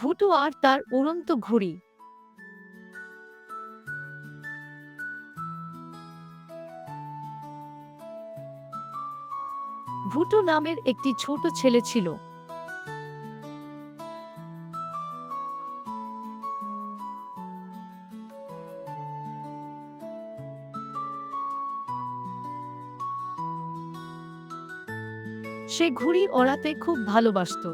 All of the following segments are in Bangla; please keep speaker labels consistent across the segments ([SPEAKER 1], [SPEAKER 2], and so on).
[SPEAKER 1] ভুটু আর তার উড়ন্ত ঘুড়ি। ভুটু নামের একটি ছোট ছেলে ছিল। সে ঘুড়ি ওড়াতে খুব ভালোবাসতো।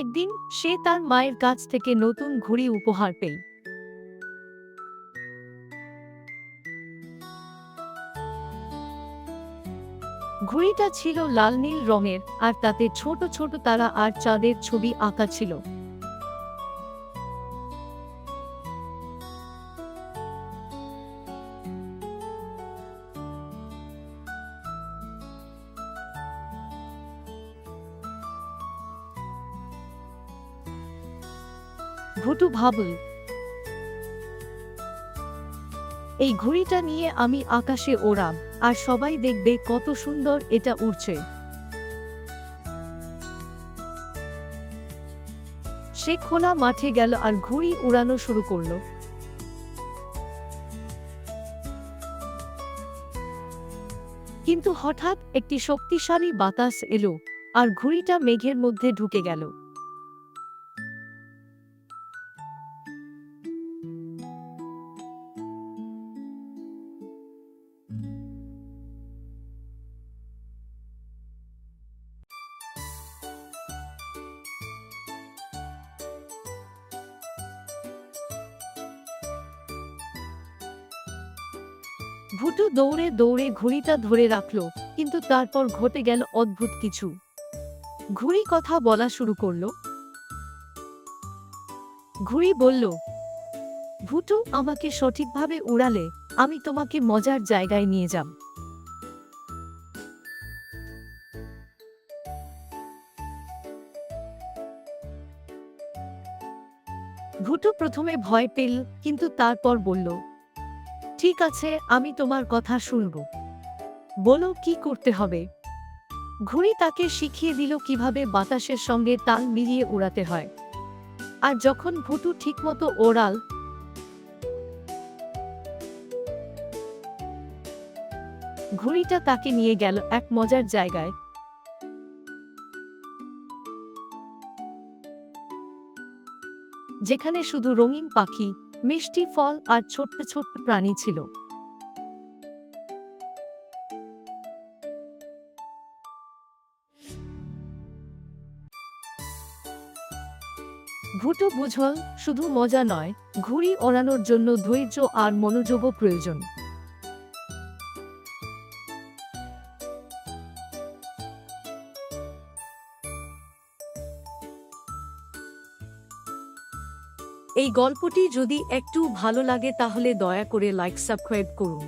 [SPEAKER 1] একদিন সে তার মায়ের কাছ থেকে নতুন ঘুড়ি উপহার পেল। ঘুড়িটা ছিল লাল নীল রঙের, আর তাতে ছোট ছোট তারা আর চাঁদের ছবি আঁকা ছিল। ভুটু ভাবল, এই ঘুড়িটা নিয়ে আমি আকাশে ওড়াম, আর সবাই দেখবে কত সুন্দর এটা উড়ছে। সে খোলা মাঠে গেল আর ঘুড়ি উড়ানো শুরু করল। কিন্তু হঠাৎ একটি শক্তিশালী বাতাস এলো, আর ঘুড়িটা মেঘের মধ্যে ঢুকে গেল। ভুটু দৌড়ে দৌড়ে ঘুড়িটা ধরে রাখল, কিন্তু তারপর ঘটে গেল অদ্ভুত কিছু। ঘুড়ি কথা বলা শুরু করল। ঘুড়ি বলল, ভুটু, আমাকে সঠিকভাবে উড়ালে আমি তোমাকে মজার জায়গায় নিয়ে যাব। ভুটু প্রথমে ভয় পেল, কিন্তু তারপর বলল ঠিক আছে, আমি তোমার কথা শুনব। বলো, কি করতে হবে? ঘুড়ি তাকে শিখিয়ে দিল কীভাবে বাতাসের সঙ্গে তাল মিলিয়ে উড়াতে হয়। আর যখন ভুটু ঠিকমতো ওড়াল, ঘুড়িটা তাকে নিয়ে গেল এক মজার জায়গায়। যেখানে শুধু রঙিন পাখি মিষ্টি ফল আর ছোট্ট ছোট্ট প্রাণী ছিল। ঘুটো বুঝল, শুধু মজা নয়, ঘুড়ি ওড়ানোর জন্য ধৈর্য আর মনোযোগও প্রয়োজন। এই গল্পটি যদি একটু ভালো লাগে তাহলে দয়া করে লাইক সাবস্ক্রাইব করুন।